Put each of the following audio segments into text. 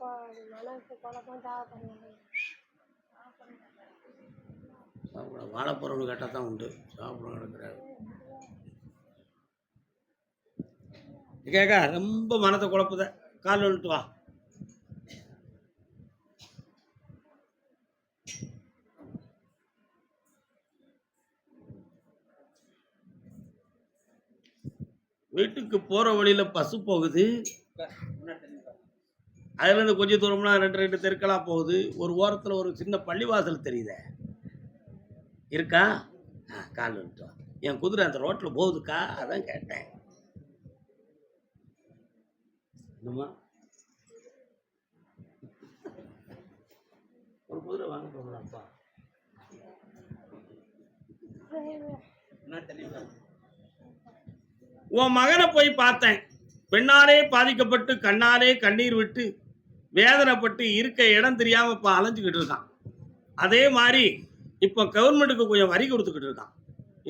மனசு குழப்பம் சாப்பிட வாழைப்பழம்னு கேட்டால் தான் உண்டு. சாப்பிட கிடக்கிறாரு கேக்கா ரொம்ப மனத்தை குழப்புத. கால் வந்துட்டு வா. வீட்டுக்கு போற வழியில பசு போகுது. அதுல இருந்து கொஞ்சம் தூரம்னா ரெண்டு ரெண்டு தெருக்களா போகுது. ஒரு ஓரத்துல ஒரு சின்ன பள்ளிவாசல் தெரியுதே. இருக்கா? ஆ கால் வந்துட்டு வா. என் குதிரை அந்த ரோட்ல போகுதுக்கா? அதான் கேட்டேன். என்னம்மா? ஒரு குதிரை வாங்க போகலாம்ப்பா உன் மகனை போய் பார்த்தேன். பெண்ணாலே பாதிக்கப்பட்டு கண்ணாலே கண்ணீர் விட்டு வேதனைப்பட்டு இருக்க இடம் தெரியாம இப்ப அலைஞ்சுக்கிட்டு இருக்கான். அதே மாதிரி இப்போ கவர்மெண்ட்டுக்கு கொஞ்சம் வரி கொடுத்துக்கிட்டு இருக்கான்.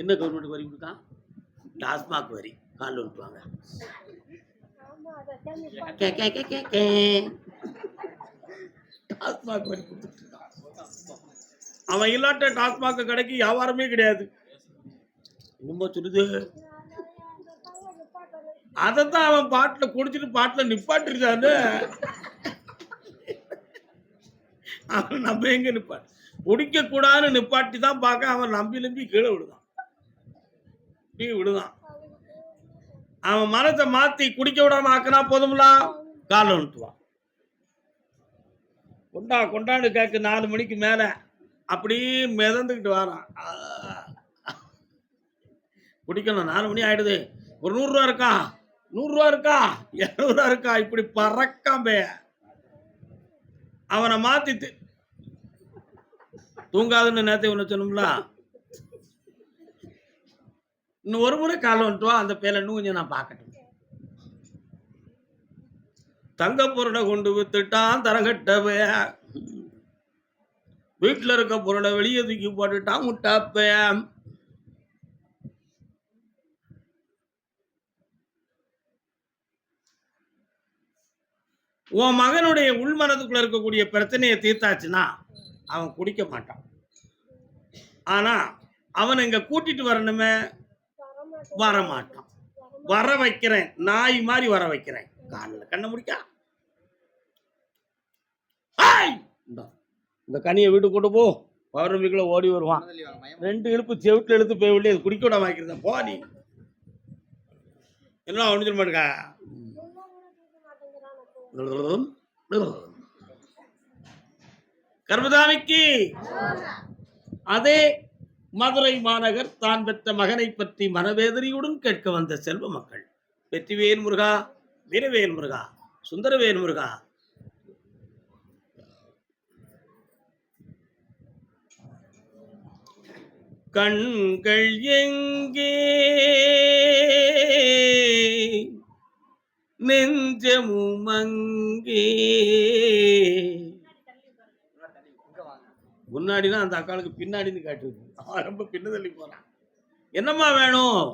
என்ன கவர்மெண்ட்டுக்கு வரி கொடுத்தான் டாஸ்மாக் வரி. கால் விட்டுவாங்க டாஸ்மாக் வரி கொடுத்துட்டு இருக்கான். அவன் இல்லாட்ட டாஸ்மாக் கடைக்கு வியாபாரமே கிடையாது. ரொம்ப சொல்லுது? அதை தான் அவன் பாட்டில் குடிச்சிட்டு பாட்டில் நிப்பாட்டிருக்கான்னு அவன் நம்ம எங்க நிப்பாட்டு? குடிக்க கூடாதுன்னு நிப்பாட்டி தான் பார்க்க அவன் நம்பி நம்பி கீழே விடுதான் கீழே விடுதான் அவன் மனத்தை மாத்தி குடிக்க விடாம ஆக்கினா போதும்ல? காலை விட்டுவான் கொண்டா கொண்டான்னு கேக்கு நாலு மணிக்கு மேல. அப்படி மிதந்துக்கிட்டு வரான். குடிக்கணும். நாலு மணி ஆயிடுது. ஒரு நூறுரூவா இருக்கா? நூறுரூவா இருக்கா? இரநூறுவா இருக்கா? இப்படி பறக்காம. அவனை மாத்தி தூங்காதுன்னு நேரத்தை ஒன்று சொன்னோம்ல. இன்னும் ஒரு முறை காலம் வந்துட்டோம் அந்த பேரை இன்னும் கொஞ்சம் நான் பார்க்கட்டும். தங்க பொருளை கொண்டு வித்துட்டான் தரங்கட்டவே வீட்டில் இருக்க பொருளை வெளியே தூக்கி போட்டுட்டான் முட்டாப்பேன் உன் மகனுடைய உள்மனதுக்குள்ள இருக்கக்கூடிய பிரச்சனையை தீர்த்தாச்சுன்னா அவன் குடிக்க மாட்டான். ஆனா அவன் இங்க கூட்டிட்டு வரணுமே வரமாட்டான். வர மாட்டான் வர வைக்கிறேன் நாய் மாதிரி வர வைக்கிறேன். காலில் கண்ண முடிக்கா. ஆய்! இந்த கனியை வீட்டுக்கு கொண்டு போ. பௌர்ணமிக்குள்ள ஓடி வருவான். ரெண்டு எழுப்பு செவிட்டில் எழுத்து போய் விட்டு குடிக்க விட வாங்கிறத போ நீ. என்ன ஒன்று சொல்ல மாட்டேங்க உள்ளவங்க தூக்க மாட்டேங்கிறான் அப்போ. கர்மதாமிக்கு அதே மதுரை மாநகர் தான் பெற்ற மகனை பற்றி மனவேதனையுடன் கேட்க வந்த செல்வ மக்கள் வெற்றிவேல் முருகா வீரவேல் முருகா சுந்தரவேல் முருகா. கண்கள் எங்கே? நெஞ்சமும் அங்கே முன்னாடினா அந்த அக்காளுக்கு பின்னாடின்னு காட்டுது அவன் ரொம்ப பின்ன தள்ளி போறான். என்னம்மா வேணும்?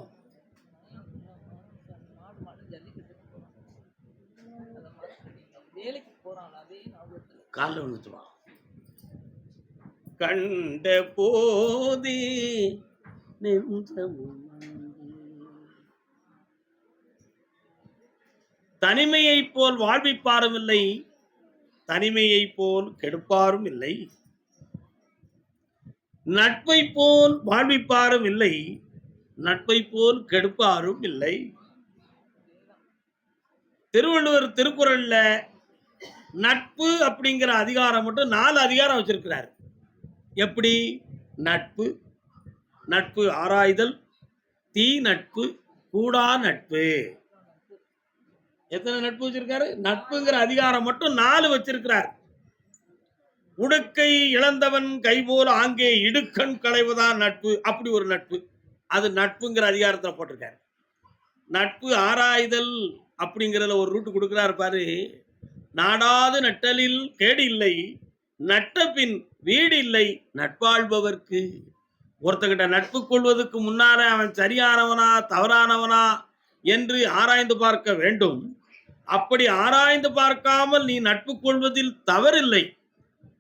வேலைக்கு போறான் காலில் வந்துச்சுவான் கண்ட போதி நெஞ்சமும் தனிமையைப் போல் வாழ்விப்பாரும் இல்லை தனிமையைப் போல் கெடுப்பாரும் இல்லை நட்பை போல் வாழ்விப்பாரும் இல்லை நட்பை போல் கெடுப்பாரும் இல்லை திருவள்ளுவர் திருக்குறள்ல நட்பு அப்படிங்கிற அதிகாரம் மட்டும் நாலு அதிகாரம் வச்சிருக்கிறார். எப்படி? நட்பு. நட்பு ஆராய்தல். தீ நட்பு கூடா நட்பு. எத்தனை நட்பு வச்சிருக்காரு? நட்புங்கிற அதிகாரம் மட்டும் நாலு வச்சிருக்கிறார். உடுக்கை இழந்தவன் கைபோல் ஆங்கே இடுக்கண் களைவுதான் நட்பு. அப்படி ஒரு நட்பு. அது நட்புங்கிற அதிகாரத்தில் போட்டிருக்காரு. நட்பு ஆராய்தல் அப்படிங்கிறதுல ஒரு ரூட்டு கொடுக்குறாரு பாரு. நாடாது நட்டலில் கேடு இல்லை. நட்ட பின் வீடு இல்லை. நட்பாழ்பவர்க்கு. ஒருத்தங்கிட்ட நட்பு கொள்வதற்கு முன்னால அவன் சரியானவனா தவறானவனா என்று ஆராய்ந்து பார்க்க வேண்டும். அப்படி ஆராய்ந்து பார்க்காமல் நீ நட்பு கொள்வதில் தவறில்லை.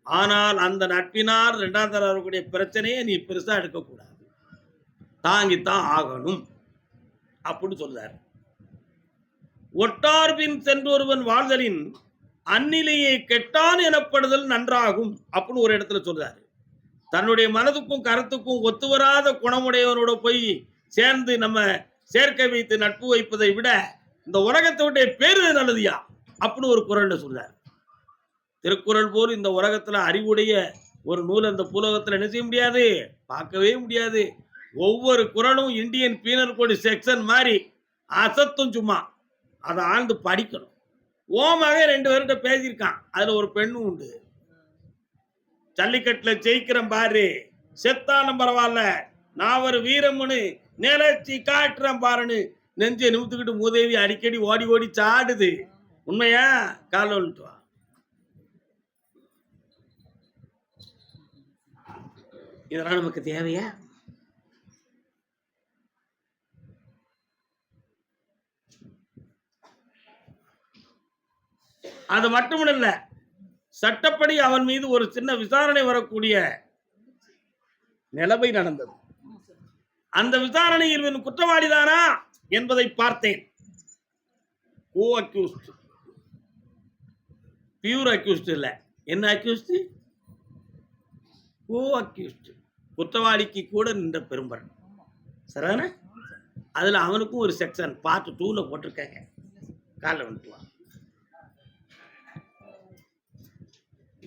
ஆனால் அந்த நட்பினால் இரண்டாம் தர வரக்கூடிய பிரச்சனையை நீ பெருசா எடுக்கக்கூடாது. தாங்கித்தான் ஆகணும். அப்படின்னு சொல்றார். ஒட்டார்பின் சென்றொருவன் வாழ்தலின் அந்நிலையை கெட்டான் எனப்படுதல் நன்றாகும். அப்படின்னு ஒரு இடத்துல சொல்றாரு. தன்னுடைய மனதுக்கும் கருத்துக்கும் ஒத்துவராத குணமுடையவனோட போய் சேர்ந்து நம்ம சேர்க்கை வைத்து நட்பு வைப்பதை விட இந்த உலகத்தை பேரு நல்லதுயா? அப்படின்னு ஒரு குரல்ல சொல்றாரு. திருக்குறள் போல் இந்த உலகத்துல அறிவுடைய ஒரு நூல் அந்த புலகத்துல என்ன செய்ய முடியாது? பார்க்கவே முடியாது. ஒவ்வொரு குரலும் இந்தியன் பீனல் கோடு செக்ஷன் மாதிரி அசத்தும் சும்மா. அதை ஆழ்ந்து படிக்கணும். ஓமாக ரெண்டு பேர்கிட்ட பேசியிருக்கான். அதுல ஒரு பெண்ணும் உண்டு. ஜல்லிக்கட்டுல ஜெயிக்கிறேன் பாரு. செத்தாலும் பரவாயில்ல. நான் ஒரு வீரம்னு நிலச்சி காட்டுறேன் பாருன்னு நெஞ்சை நிமித்துக்கிட்டு மூதேவி அடிக்கடி ஓடி ஓடி சாடுது. உண்மையா? கால வந்துட்டு வா. இதெல்லாம் நமக்கு தேவையா? அது மட்டுமில்ல சட்டப்படி அவன் மீது ஒரு சின்ன விசாரணை வரக்கூடிய நிலைமை நடந்தது. அந்த விசாரணையில் இவன் குற்றவாளிதானா என்பதை பார்த்தேன். ஓ அக்யூஸ்ட் பியூர் அக்யூஸ்ட் இல்லை. என்ன அக்யூஸ்ட் ஓ அக்யூஸ்ட் குற்றவாளிக்கு கூட நின்ற பெரும்பரன். சரிதானே? அதில் அவனுக்கும் ஒரு செக்ஷன் பார்த்து டூல போட்டிருக்காங்க. காலைல வந்துட்டுவான்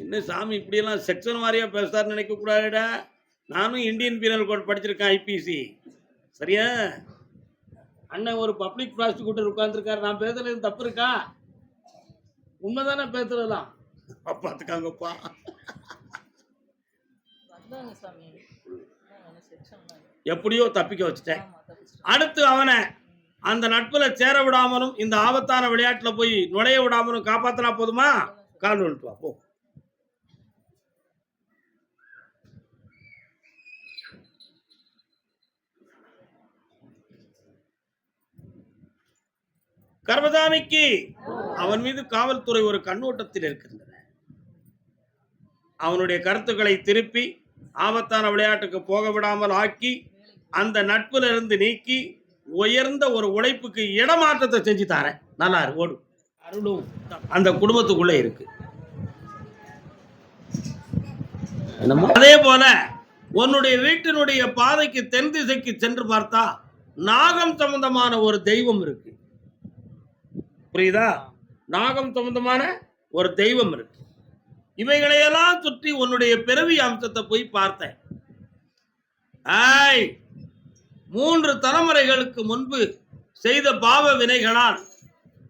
என்ன சாமி இப்படியெல்லாம் செக்ஷன் வாரியாக பேசுறாருன்னு நினைக்கக்கூடாதுடா. நானும் இந்தியன் பீனல் கோட் படிச்சிருக்கேன் ஐபிசி சரியா? அண்ணன் ஒரு பப்ளிக் ப்ராசிக்யூட்டர் உட்கார்ந்துருக்காரு. நான் பேசுறது தப்பு இருக்கா? உண்மைதானே பேசுறதெல்லாம்? பார்த்துக்காங்கப்பா எப்படியோ தப்பிக்க வச்சுட்டேன். அடுத்து அவனை அந்த நட்புல சேர விடாமலும் இந்த ஆபத்தான விளையாட்டுல போய் நுழைய விடாமலும் காப்பாத்தினா போதுமா? கால் வந்துட்டு வா போ. கர்மசாமிக்கு அவன் மீது காவல்துறை ஒரு கண்ணோட்டத்தில் இருக்கின்றன. அவனுடைய கருத்துக்களை திருப்பி ஆபத்தான விளையாட்டுக்கு போக விடாமல் ஆக்கி அந்த நட்புல இருந்து நீக்கி உயர்ந்த ஒரு உழைப்புக்கு இடமாற்றத்தை செஞ்சு தாரேன். நல்லா இருக்கு ஓடு. அருளும். அந்த குடும்பத்துக்குள்ள இருக்கு? அதே போல உன்னுடைய வீட்டினுடைய பாதைக்கு தென் திசைக்கு சென்று பார்த்தா நாகம் சம்பந்தமான ஒரு தெய்வம் இருக்கு. புரியுதா? நாகம் சம்பந்தமான ஒரு தெய்வம் இருக்கு. இவைகளையெல்லாம் சுற்றி உன்னுடைய பிறவி அம்சத்தை போய் பார்த்தேன். ஆய் மூன்று தலைமுறைகளுக்கு முன்பு செய்த பாவ வினைகளால்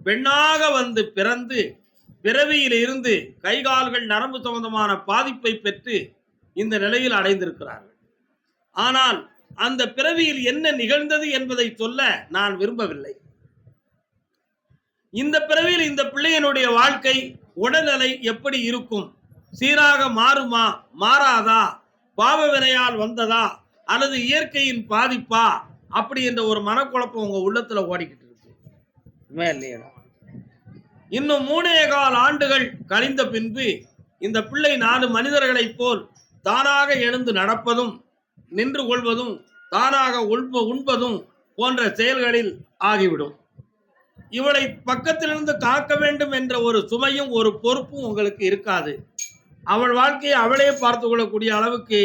பெண்ணாக வந்து பிறந்து பிறவியில் இருந்து கைகால்கள் நரம்பு சம்பந்தமான பாதிப்பை பெற்று இந்த நிலையில் அடைந்திருக்கிறார்கள். ஆனால் அந்த பிறவியில் என்ன நிகழ்ந்தது என்பதை சொல்ல நான் விரும்பவில்லை. இந்த பிறவியில் இந்த பிள்ளையினுடைய வாழ்க்கை உடல்நிலை எப்படி இருக்கும்? சீராக மாறுமா? மாறாதா? பாவ வினையால் வந்ததா? அல்லது இயற்கையின் பாதிப்பா? அப்படி என்ற ஒரு மனக்குழப்பம் உங்க உள்ளத்துல ஓடிக்கிட்டு இருக்கு. இல்லையா? இன்னும் மூணே கால் ஆண்டுகள் கழிந்த பின்பு இந்த பிள்ளை நாலு மனிதர்களைப் போல் தானாக எழுந்து நடப்பதும் நின்று கொள்வதும் தானாக உண்பதும் போன்ற செயல்களில் ஆகிவிடும். இவளை பக்கத்திலிருந்து காக்க வேண்டும் என்ற ஒரு சுமையும் ஒரு பொறுப்பும் உங்களுக்கு இருக்காது. அவள் வாழ்க்கையை அவளே பார்த்து கொள்ளக்கூடிய அளவுக்கு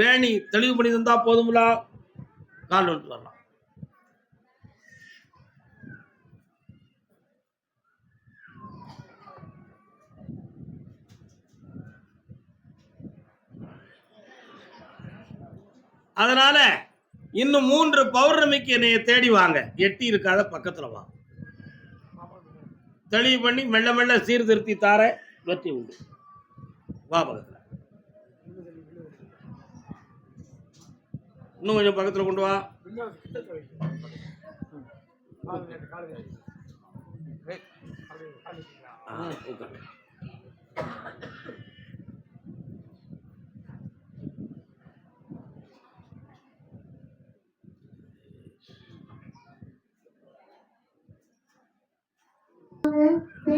பேணி தெளிவு பண்ணி தந்தா போதுங்களா கால் வந்துட்டு வரலாம். அதனால இன்னும் மூன்று பௌர்ணமிக்கு என்னைய தேடி வாங்க. எட்டி இருக்காத பக்கத்துல வாங்க தெளிவு பண்ணி மெல்ல மெல்ல சீர்திருத்தி தார வெற்றி உண்டு. வா பக்கத்தில். இன்னும் கொஞ்சம் பக்கத்தில் கொண்டு வா. ஆ, உட்காரு.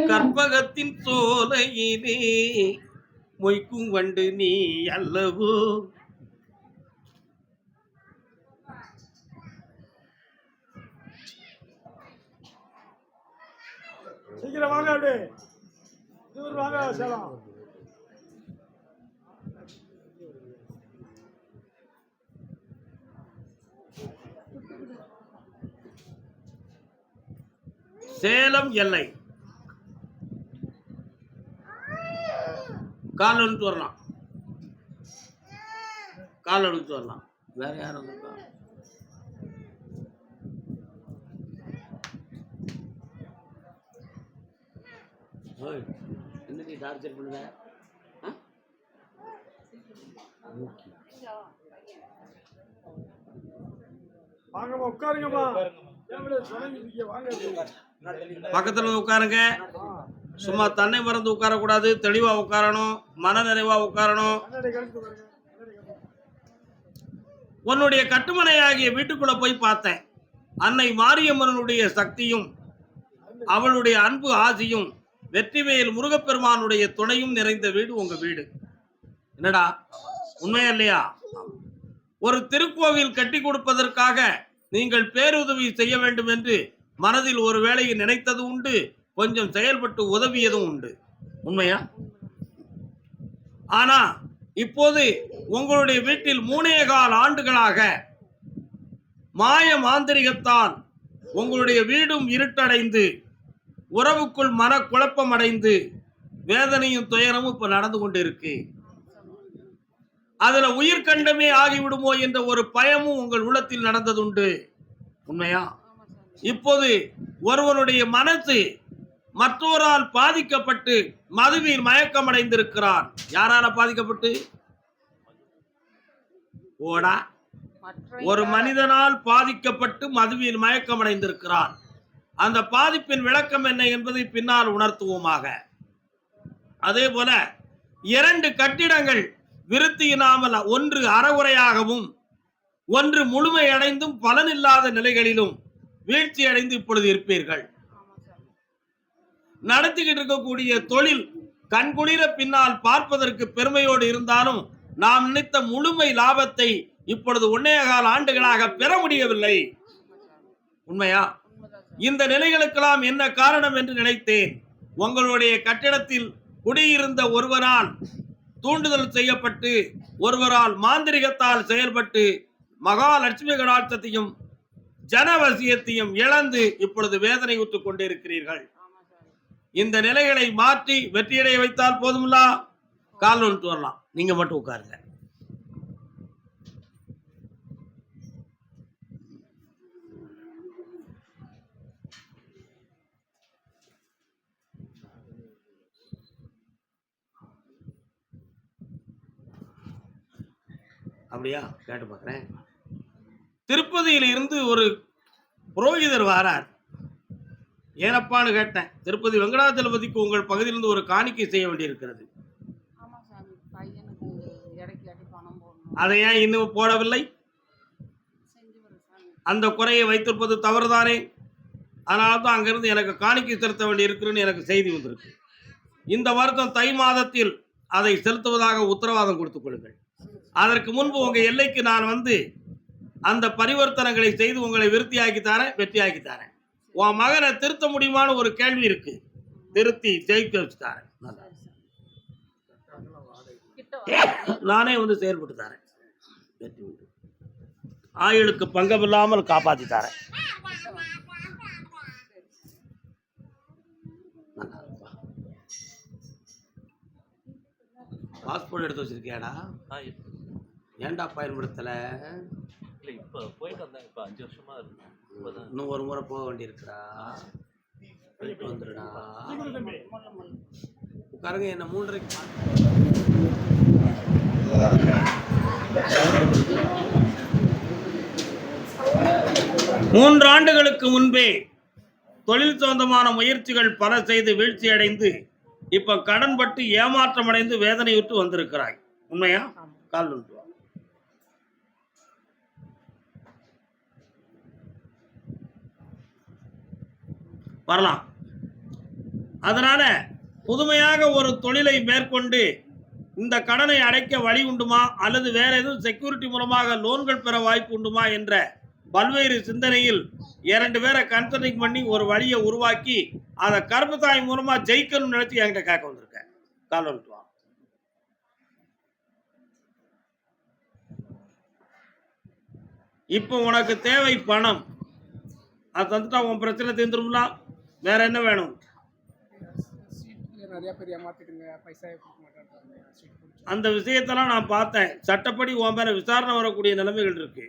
கற்பகத்தின் சோலையிலே மொய்க்கும் வண்டு நீ அல்லவோ? சீக்கிரம் வாங்க அப்படியே வாங்க சேலம் சேலம் எல்லை. கால் எடுத்து வரலாம். கால் எடுத்து வரலாம். வேற யாரும் வந்திருக்கா ஓய், என்ன நீ டார்ச்சர் பண்ணுற? வாங்கம்மா உட்காருங்கம்மா. வாங்க. பக்கத்துல உட்காருங்க. சும்மா தன்னை மறந்து உட்காரக்கூடாது. தெளிவா உட்காரணும். மன நிறைவா உட்காரணும். உன்னுடைய கட்டுமனை ஆகிய உன்னுடைய கட்டுமனையாகிய வீட்டுக்குள்ள போய் பார்த்தேன். அன்னை மாரியம்மனுடைய சக்தியும் அவளுடைய அன்பு ஆசியும் வெற்றிவேல் முருகப்பெருமானுடைய துணையும் நிறைந்த வீடு உங்க வீடு. என்னடா? உண்மையா இல்லையா? ஒரு திருக்கோவில் கட்டி கொடுப்பதற்காக நீங்கள் பேருதவி செய்ய வேண்டும் என்று மனதில் ஒரு வேளையை நினைத்தது உண்டு கொஞ்சம் செயல்பட்டு உதவியதும் உண்டு. உண்மையா? ஆனா இப்போது உங்களுடைய வீட்டில் மூணே கால் ஆண்டுகளாக மாய மாந்திரிகத்தால் உங்களுடைய வீடும் இருட்டடைந்து உறவுக்குள் மனக்குழப்பம் அடைந்து வேதனையும் துயரமும் இப்ப நடந்து கொண்டிருக்கு. அதுல உயிர்கண்டமே ஆகிவிடுமோ என்ற ஒரு பயமும் உங்கள் உள்ளத்தில் நடந்ததுண்டு. உண்மையா? இப்போது ஒருவனுடைய மனசு மற்றோரால் பாதிக்கப்பட்டு மதுவில் மயக்கமடைந்திருக்கிறான். யாரால பாதிக்கப்பட்டு? ஓடா ஒரு மனிதனால் பாதிக்கப்பட்டு மதுவில் மயக்கமடைந்திருக்கிறான். அந்த பாதிப்பின் விளக்கம் என்ன என்பதை பின்னால் உணர்த்துவோமாக. அதே போல இரண்டு கட்டிடங்கள் விருத்தியினாமல் ஒன்று அறகுறையாகவும் ஒன்று முழுமையடைந்தும் பலனில்லாத நிலைகளிலும் வீழ்ச்சி அடைந்து இப்பொழுது இருப்பீர்கள். நடத்திக்கிட்டு இருக்கக்கூடிய தொழில் கண்குளிர பின்னால் பார்ப்பதற்கு பெருமையோடு இருந்தாலும் நாம் நினைத்த முழுமை லாபத்தை இப்பொழுது ஒன்னே கால ஆண்டுகளாக பெற முடியவில்லை. உண்மையா? இந்த நிலைகளுக்கெல்லாம் என்ன காரணம் என்று நினைத்தேன். உங்களுடைய கட்டிடத்தில் குடியிருந்த ஒருவரால் தூண்டுதல் செய்யப்பட்டு ஒருவரால் மாந்திரிகத்தால் செயல்பட்டு மகாலட்சுமி கடாட்சத்தையும் ஜனவசியத்தையும் இழந்து இப்பொழுது வேதனை உற்றுக் கொண்டிருக்கிறீர்கள். இந்த நிலைகளை மாற்றி வெற்றியடைய வைத்தால் போதுமில்லா? கால் ஒன்று வரலாம். நீங்க மட்டும் உட்காருங்க. அப்படியா? கேட்டு பார்க்குறேன். திருப்பதியில இருந்து ஒரு புரோகிதர் வாரார். ஏனப்பான்னு கேட்டேன். திருப்பதி வெங்கடாச்சலபதிக்கு உங்கள் பகுதியிலிருந்து ஒரு காணிக்கை செய்ய வேண்டியிருக்கிறது. அதை ஏன் இன்னும் போடவில்லை? அந்த குறையை வைத்திருப்பது தவறுதானே? அதனால தான் அங்கிருந்து எனக்கு காணிக்கை செலுத்த வேண்டி இருக்குன்னு எனக்கு செய்தி வந்திருக்கு. இந்த வருடம் தை மாதத்தில் அதை செலுத்துவதாக உத்தரவாதம் கொடுத்துக் கொள்ளுங்கள். அதற்கு முன்பு உங்க எல்லைக்கு நான் வந்து அந்த பரிவர்த்தனைகளை செய்து உங்களை விருத்தியாக்கி தரேன் வெற்றியாக்கி தரேன். உன் மகனை திருத்த முடியுமான்னு ஒரு கேள்வி இருக்கு. திருத்தி ஜெயிக்க வச்சு தரேன். நல்லா. நானே வந்து செயல்பட்டு தரேன். வெற்றி உண்டு. ஆயுளுக்கு பங்கமில்லாமல் காப்பாத்தி தரேன். பாஸ்போர்ட் எடுத்து வச்சிருக்கியாடா? ஏன்டா பயன்படுத்தல? இல்ல இப்ப போயிட்டு வந்தேன் இப்ப அஞ்சு வருஷமா இருக்கு. இன்னும் ஒரு முறை போக வேண்டியிருக்குடா. போயிட்டு வந்துடுடா உட்காருங்க என்ன மூன்றரைக்கு மூன்று ஆண்டுகளுக்கு முன்பே தொழில் சொந்தமான முயற்சிகள் பல செய்து வீழ்ச்சி அடைந்து இப்ப கடன்பட்டு ஏமாற்றம் அடைந்து வேதனையுற்று வந்திருக்கிறாய். உண்மையா? கால் ஒன்று வா. வரலாம். அதனால் புதுமையாக ஒரு தொழிலை மேற்கொண்டு இந்த கடனை அடைக்க வழி உண்டுமா? அல்லது வேற எதுவும் செக்யூரிட்டி மூலமாக லோன்கள் பெற வாய்ப்பு உண்டுமா? என்ற பல்வேறு சிந்தனையில் இரண்டு பேரை கன்சல்டிங் பண்ணி ஒரு வழியை உருவாக்கி அதை கருப்பத்தாய் மூலமாக ஜெயிக்கணும்னு நினைச்சு என்கிட்ட கேட்க வந்திருக்கேன் கால் வந்துட்டு இப்போ உனக்கு தேவை பணம். அது தந்துட்டா உன் பிரச்சனை தீர்ந்துரும்ல? வேற என்ன வேணும்? அந்த விஷயத்தெல்லாம் நான் பார்த்தேன். சட்டப்படி உன் மேல விசாரணை வரக்கூடிய நிலைமைகள் இருக்கு.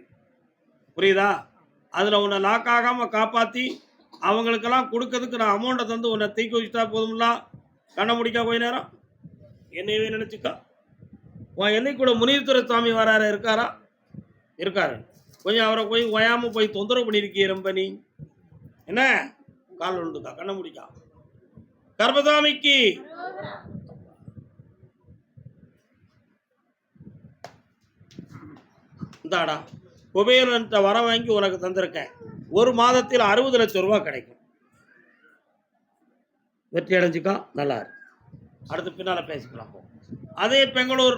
புரியுதா? அதில் உன்னை லாக் ஆகாமல் காப்பாற்றி அவங்களுக்கெல்லாம் கொடுக்கறதுக்கு நான் அமௌண்ட்டை தந்து உன்னை தீக்கி வச்சுட்டா போதும்ல? கண்ண முடிக்கா போய் நேரம். என்னையவே நினச்சிக்கா. உன் என்னை கூட முனீர்துரை சுவாமி வராரு இருக்காரா? இருக்காரு. கொஞ்சம் அவரை போய் ஓயாமல் போய் தொந்தரவு பண்ணியிருக்கிய ரொம்ப நீ என்ன? கால் உண்டுக்கா கண்ண முடிக்கா. கர்மசாமிக்கு. இந்தாடா குபேரன்ட்ட வர வாங்கி உனக்கு தந்திருக்கேன். ஒரு மாதத்தில் அறுபது லட்சம் ரூபாய் கிடைக்கும். வெற்றி அடைஞ்சுக்கா நல்லா இருக்கு அடுத்து பின்னால் பேசிக்கலாம் அதே பெங்களூர்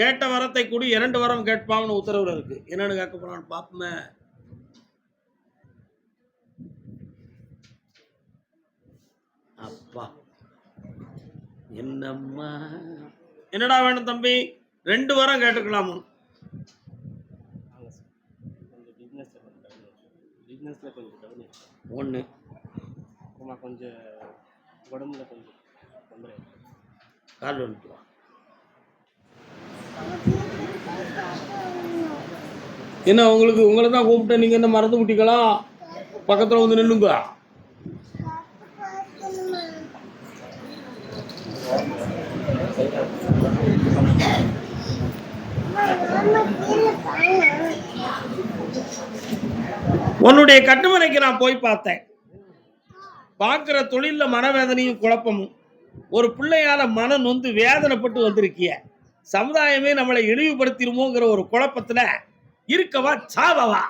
கேட்ட வரத்தை கூடி இரண்டு வரம் கேட்பாங்கன்னு உத்தரவில் இருக்கு. என்னன்னு கேட்க போறான்னு பார்ப்போமே அப்பா என்னம்மா? என்னடா வேணும் தம்பி? ரெண்டு வாரம் கேட்டுக்கலாமா? கொஞ்சம் பிஸ்னஸில் கொஞ்சம் டவுன் பிஸ்னஸில் கொஞ்சம் டவுன் ஒன்று அப்புறமா கொஞ்சம் உடம்புல கொஞ்சம் தொந்தரவு கால் வந்துட்டு வா என்ன உங்களுக்கு உங்களை தான் கூப்பிட்டேன். நீங்கள் என்ன மறந்து விட்டீங்களா பக்கத்தில் வந்து நில்லுங்க. உன்னுடைய கட்டுமனைக்கு நான் போய் பார்த்தேன். பார்க்குற தொழிலில் மனவேதனையும் குழப்பமும். ஒரு பிள்ளையால மன நொந்து வேதனைப்பட்டு வந்திருக்கிய. சமுதாயமே நம்மளை இழிவுபடுத்திடுமோங்கிற ஒரு குழப்பத்துல இருக்கவா சாவவா?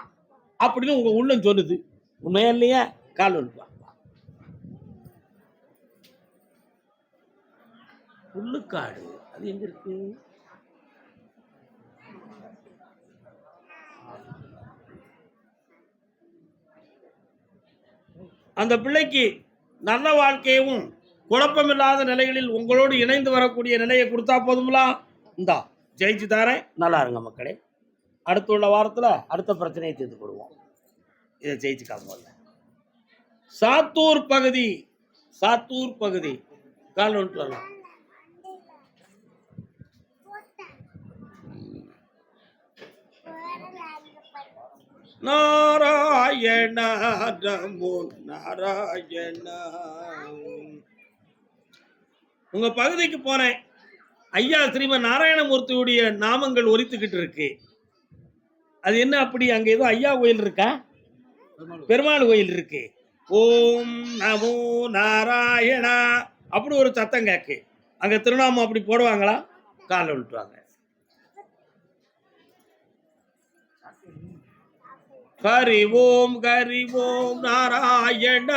அப்படின்னு உங்க உள்ளம் சொல்லுது. உண்மையா இல்லையா? கால் ஒழுப்பா வா. புல்லுக்காடு. அது எங்க இருக்கு? அந்த பிள்ளைக்கு நல்ல வாழ்க்கையவும் குழப்பமில்லாத நிலைகளில் உங்களோடு இணைந்து வரக்கூடிய நிலையை கொடுத்தா போதுங்களா இந்தா ஜெயிச்சு தாரேன். நல்லா இருங்க மக்களே. அடுத்து உள்ள வாரத்தில் அடுத்த பிரச்சனையை தீர்த்து கொடுவோம் இதை ஜெயிச்சு முதல்ல சாத்தூர் பகுதி சாத்தூர் பகுதி. கால் வந்துட்டு வரலாம். நாராயண நமோ நாராயண உங்க பகுதிக்கு போனேன் ஐயா ஸ்ரீமன் நாராயணமூர்த்தியுடைய நாமங்கள் ஒலித்துக்கிட்டு இருக்கு. அது என்ன அப்படி? அங்க ஏதோ ஐயா கோயில் இருக்கா? பெருமாள் கோயில் இருக்கு. ஓம் நமோ நாராயணா. அப்படி ஒரு சத்தம் கேக்கு. அங்க திருநாமம் அப்படி போடுவாங்களா? காலை விட்டுவாங்க ஹரி ஓம் ஹரி ஓம் நாராயண.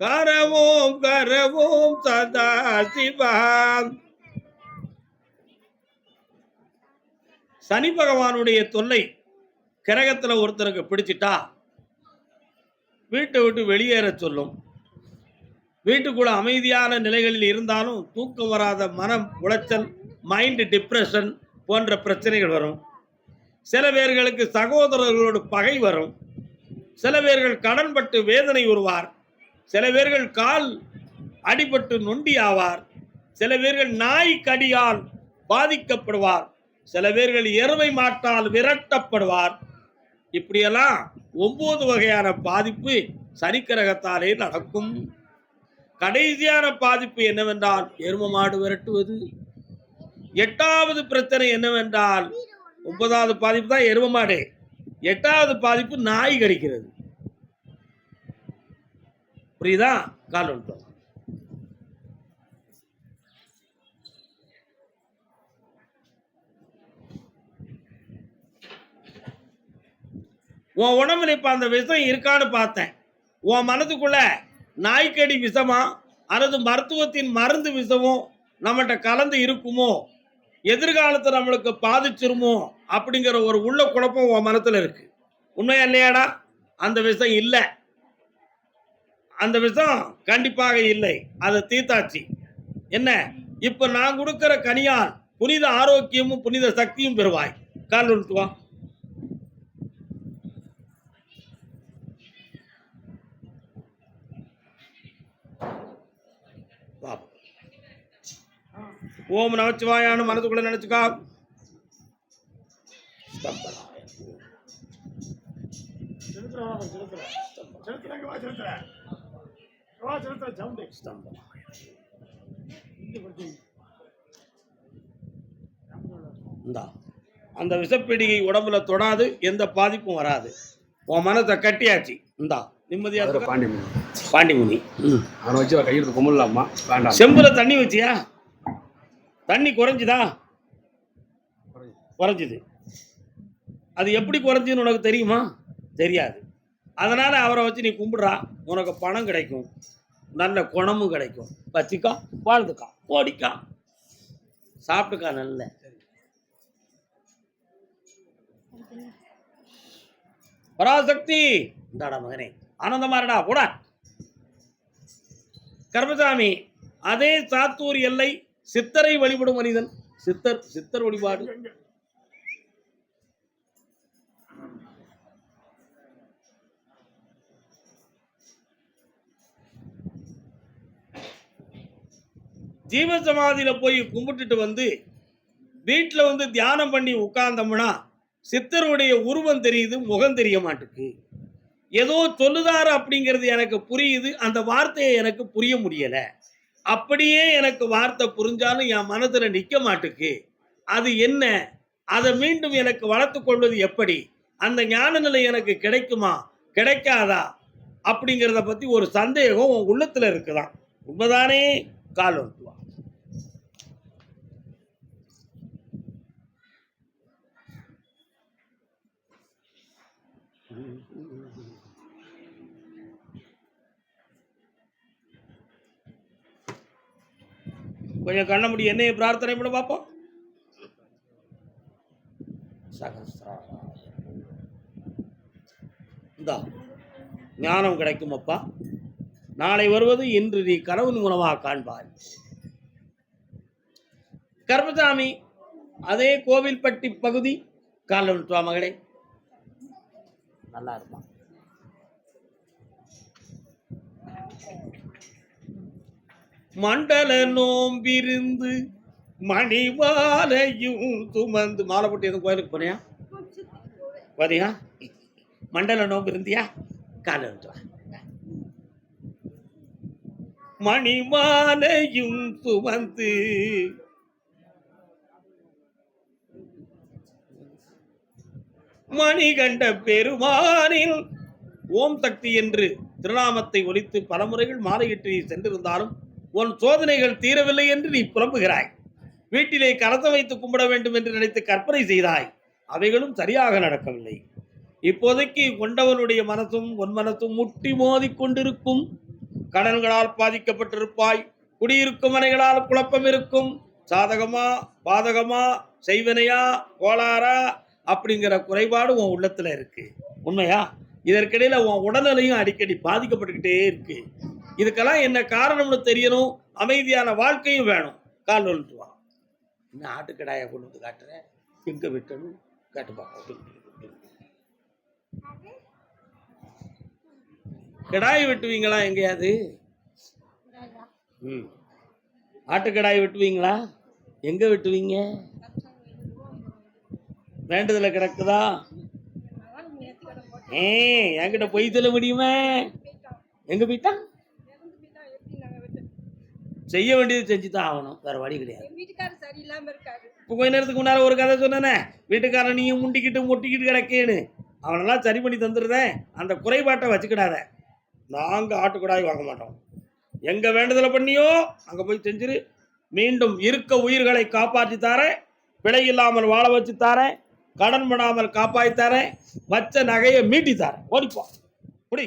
கரவோம் கரவோம் சதா சிவம் சனி பகவானுடைய தொல்லை கிரகத்துல ஒருத்தருக்கு பிடிச்சிட்டா வீட்டை விட்டு வெளியேற சொல்லும். வீட்டுக்குள்ள அமைதியான நிலைகளில் இருந்தாலும் தூக்கம் வராத மனம் உளைச்சல் மைண்ட் டிப்ரெஷன் போன்ற பிரச்சனைகள் வரும். சில பேர்களுக்கு சகோதரர்களோடு பகை வரும். சில பேர்கள் கடன்பட்டு வேதனை உருவார். சில பேர்கள் கால் அடிபட்டு நொண்டி ஆவார். சில பேர்கள் நாய் கடியால் பாதிக்கப்படுவார். சில பேர்கள் எருமை மாட்டால் விரட்டப்படுவார். இப்படியெல்லாம் ஒன்பது வகையான பாதிப்பு சனிக்கிரகத்தாலே நடக்கும். கடைசியான பாதிப்பு என்னவென்றால் எரும மாடு விரட்டுவது. எட்டாவது பிரச்சனை என்னவென்றால் ஒன்பதாவது பாதிப்பு தான் எரும மாடு. எட்டாவது பாதிப்பு நாய் கடிக்கிறது. புரியுதா? கால் விட்டோம் உன் உடம்புல இப்ப அந்த விஷம் இருக்கான்னு பார்த்தேன். உன் மனதுக்குள்ள நாய்க்கடி விஷமா அல்லது மருத்துவத்தின் மருந்து விஷமோ நம்மகிட்ட கலந்து இருக்குமோ? எதிர்காலத்தை நம்மளுக்கு பாதிச்சிருமோ அப்படிங்கிற ஒரு உள்ள குழப்பம் உன் மனத்துல இருக்கு. உண்மையா இல்லையாடா? அந்த விஷம் இல்லை. அந்த விஷம் கண்டிப்பாக இல்லை. அது தீர்த்தாச்சு என்ன? இப்ப நான் கொடுக்கிற கனியால் புனித ஆரோக்கியமும் புனித சக்தியும் பெறுவாய். கால் நிறுத்துவான் வா வா. ஓம் நமச்சிவாயான்னு மனதுக்குள்ள நினைச்சுக்கா. அந்த விஷப்பீடிகை உடம்புல தொடாது எந்த பாதிப்பும் வராது. உன் மனத்தை கட்டியாச்சு. இந்தா நிம்மதியா மதுரை இருக்க. பாண்டியன் பாண்டிமுனி. அவனை வச்சு கையெழுத்து கும்பிடலாமா? வேண்டாம். செம்புல தண்ணி வச்சியா? தண்ணி குறைஞ்சுதா? குறைஞ்சுது. அது எப்படி குறைஞ்சுன்னு உனக்கு தெரியுமா? தெரியாது. அதனால அவரை வச்சு நீ கும்பிடுறா. உனக்கு பணம் கிடைக்கும். நல்ல குணமும் கிடைக்கும். வச்சுக்கா வாழ்ந்துக்கா ஓடிக்கா சாப்பிட்டுக்கா நல்ல. பராசக்தி. இந்தாடா மகனே. ஆனந்தமாரடா போடா. கர்மசாமி அதே சாத்தூர் எல்லை சித்தரை வழிபடும் மனிதன். சித்தர் சித்தர் வழிபாடு. ஜீவ சமாதியில போய் கும்பிட்டுட்டு வந்து வீட்டில் வந்து தியானம் பண்ணி உட்கார்ந்தோம்னா சித்தருடைய உருவம் தெரியுது முகம் தெரிய மாட்டுக்கு. ஏதோ சொல்லுதாரு அப்படிங்கிறது எனக்கு புரியுது அந்த வார்த்தையை எனக்கு புரிய முடியலை. அப்படியே எனக்கு வார்த்தை புரிஞ்சாலும் என் மனதில் நிற்க மாட்டுக்கு. அது என்ன? அதை மீண்டும் எனக்கு வளர்த்து கொள்வது எப்படி? அந்த ஞான நிலை எனக்கு கிடைக்குமா? கிடைக்காதா? அப்படிங்கிறத பற்றி ஒரு சந்தேகம் உன் உள்ளத்தில் இருக்குதான். உண்மைதானே? கால் ஒட்டுவா Mm-hmm. கொஞ்சம் கண்ண முடி என்னைய பிரார்த்தனை பண்ண பார்ப்போம் இந்தா ஞானம் கிடைக்கும் அப்பா. நாளை வருவது இன்று நீ கனவு மூலமாக காண்பாய். கர்மசாமி அதே கோவில்பட்டி பகுதி காலம் மகளே. நல்லா இருப்பான். மண்டல நோம்பிருந்து மணிவாலையும் சுமந்து மாலை போட்டு எதுவும் கோயிலுக்கு போனியா? வரியா மண்டல நோம்பு இருந்தியா காலை மணிமாலையும் சுமந்து மணிகண்ட பெருமானில் ஓம் சக்தி என்று திருநாமத்தை ஒலித்து பல முறைகள் மாலையிட்டு சென்றிருந்தாலும் உன் சோதனைகள் தீரவில்லை என்று நீ புலம்புகிறாய் வீட்டிலே கலசம் வைத்து கும்பிட வேண்டும் என்று நினைத்து கற்பனை செய்தாய். அவைகளும் சரியாக நடக்கவில்லை. இப்போதைக்கு கொண்டவனுடைய மனசும் உன் மனசும் முட்டி மோதி கொண்டிருக்கும். கடன்களால் பாதிக்கப்பட்டிருப்பாய். குடியிருக்கும் மனைகளால் குழப்பம் இருக்கும். சாதகமா பாதகமா செய்வனையா கோளாறா அப்படிங்கிற குறைபாடு உன் உள்ளத்துல இருக்கு. உண்மையா? இதற்கிடையில உன் உடல்நிலையும் அடிக்கடி பாதிக்கப்பட்டுக்கிட்டே இருக்கு. இதுக்கெல்லாம் என்ன காரணம்னு தெரியணும். அமைதியான வாழ்க்கையும் வேணும். கால் வந்துட்டு என்ன ஆட்டுக்கடாயை கொண்டு வந்து காட்டுறேன். எங்க விட்டணும் காட்டு கிடாய் வெட்டுவீங்களா எங்கேயாவது? ம். ஆட்டுக்கடாய் வெட்டுவீங்களா? எங்க வெட்டுவீங்க? வேண்டதுல கிடக்குதா? ஏ என்கிட்ட பொய் சொல்ல முடியுமா? எங்க போயிட்டா செய்ய வேண்டியது செஞ்சு தான் ஆகணும். வேற வழி கிடையாது. இப்போ கொஞ்ச நேரத்துக்கு முன்னால ஒரு கதை சொன்னேனே. வீட்டுக்காரன் நீயும் முண்டிக்கிட்டு முட்டிக்கிட்டு கிடக்கேன்னு. அவனெல்லாம் சரி பண்ணி தந்துடுறேன் அந்த குறைபாட்டை வச்சுக்கிடாத. நாங்க ஆட்டுக்குடாய் வாங்க மாட்டோம். எங்க வேண்டுதலை பண்ணியோ அங்க போய் செஞ்சிரு. மீண்டும் இருக்க உயிர்களை காப்பாற்றி தாரேன் பிழை இல்லாமல் வாழ வச்சு தாரேன் கடன் படாமல் காப்பாற்றி தாரேன் வச்ச நகையை மீட்டி தாரேன் ஓடிப்போ. குடி.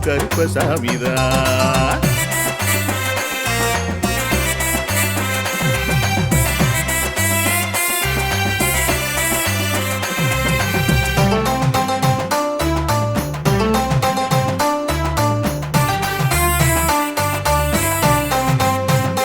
கருப்பசாமிதான்.